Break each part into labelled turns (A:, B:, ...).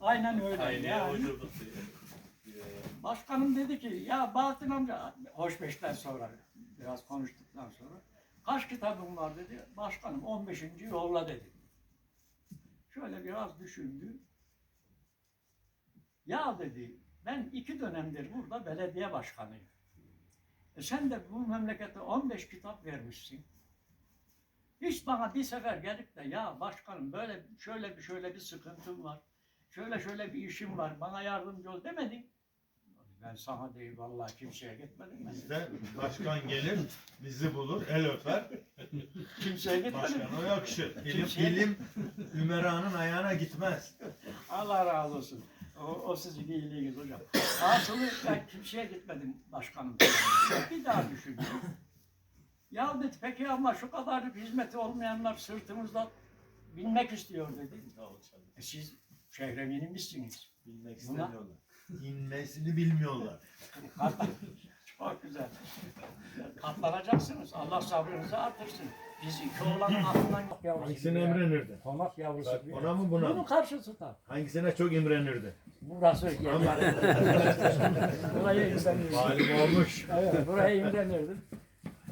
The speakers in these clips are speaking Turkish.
A: Aynen öyle.
B: Aynaya
A: yani. Başkanım dedi ki ya Bahattin amca hoşbeşten sonra biraz konuştuktan sonra kaç kitabım var dedi. Başkanım 15. yolla dedi. Şöyle biraz düşündü. Ya dedi ben iki dönemdir burada belediye başkanıyım. E sen de bu memlekete 15 kitap vermişsin. Hiç bana bir sefer gelip de ya başkanım böyle şöyle bir şöyle bir sıkıntım var. Şöyle şöyle bir işim var. Bana yardımcı ol demedin. Ben sana değil vallahi kimseye gitmedim ben.
C: Bizde başkan gelir, bizi bulur, el öper.
A: Kimseye gitmedim.
C: Başkan o yakışır. İlim,
A: Kimseye-
C: ilim Ümera'nın ayağına gitmez.
A: Allah razı olsun. O, o sizin iyiliğiniz hocam. Asılı ben kimseye gitmedim başkanım. Bir daha düşündüm. Ya dedi peki ama şu kadarlık hizmeti olmayanlar sırtımızda binmek istiyor dedi. E siz şehre yenilmişsiniz.
B: Bilmek
A: Buna-
B: istemiyorlar.
C: İnmesini bilmiyorlar.
A: Çok güzel. Katlanacaksınız. Allah sabrınızı artırsın. Biz iki oğlanın aklından yavrusu.
C: Hangisine imrenirdi?
A: Konak yavrusu.
C: Bak,
A: gibi.
C: ona mı buna
A: Bunu
C: mı?
A: karşısı da.
C: Hangisine çok imrenirdi?
A: Burası yani. Burayı imrenirdim.
C: Malum olmuş.
A: Evet, buraya imrenirdim.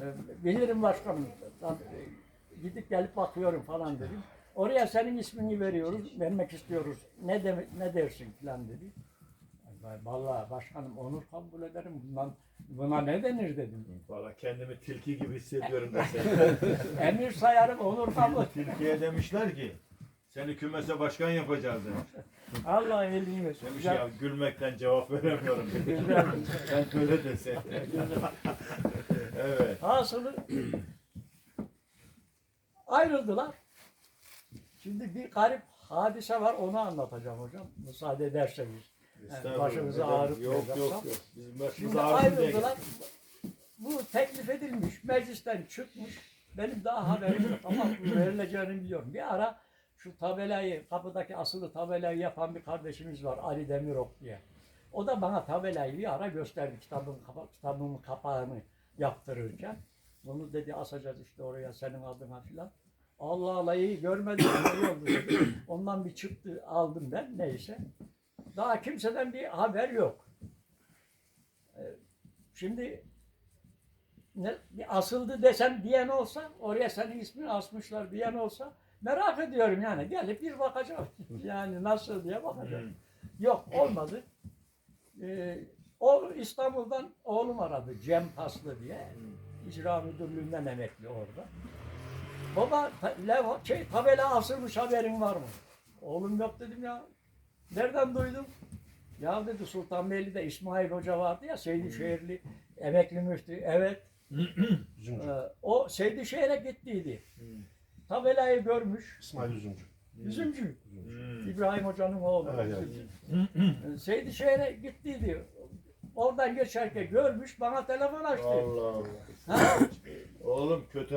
A: Ee, Bilirim başkanım. E, Gidip gelip bakıyorum falan dedim. Oraya senin ismini veriyoruz, vermek istiyoruz. Ne de, ne dersin falan dedi. Vallahi başkanım onur kabul ederim. Bundan, buna ne denir dedim.
C: Valla kendimi tilki gibi hissediyorum sen.
A: Emir sayarım onur kabul.
C: Tilkiye demişler ki seni kümese başkan yapacağız demiş.
A: Allah elini versin.
C: Demiş ya gülmekten cevap veremiyorum. Sen öyle desen. evet.
A: Hasılı ayrıldılar. Şimdi bir garip hadise var onu anlatacağım hocam. Müsaade ederseniz.
C: Estağfurullah.
A: başımızı
C: Yok
A: ağrıtmayacaksam.
C: yok yok. Bizim başımız
A: Şimdi ayrıldılar. Bu teklif edilmiş, meclisten çıkmış. Benim daha haberim yok ama verileceğini biliyorum. Bir ara şu tabelayı, kapıdaki asılı tabelayı yapan bir kardeşimiz var Ali Demirok diye. O da bana tabelayı bir ara gösterdi kitabın, kitabımın kapağını yaptırırken. Bunu dedi asacağız işte oraya senin adına filan. Allah Allah iyi görmedim oldu. Ondan bir çıktı aldım ben neyse. Daha kimseden bir haber yok. Ee, Şimdi ne, bir asıldı desem diyen olsa, oraya senin ismini asmışlar diyen olsa merak ediyorum yani. Gelip bir bakacağım. Yani nasıl diye bakacağım. Yok olmadı. Ee, o İstanbul'dan oğlum aradı Cem Paslı diye. İcra müdürlüğünden emekli orada. Baba ta, lev- şey, tabela asılmış haberin var mı? Oğlum yok dedim ya. Nereden duydum? Ya dedi Sultanbeyli'de İsmail Hoca vardı ya Seydişehirli emekli müftü. Evet. Ee, o Seydişehir'e gittiydi. Tabelayı görmüş.
D: İsmail Üzümcü.
A: Üzümcü.
C: Hmm.
A: İbrahim Hoca'nın oğlu. Ee, Seydişehir'e gittiydi. Oradan geçerken görmüş bana telefon açtı.
C: Allah Allah.
A: Ha?
C: Oğlum kötü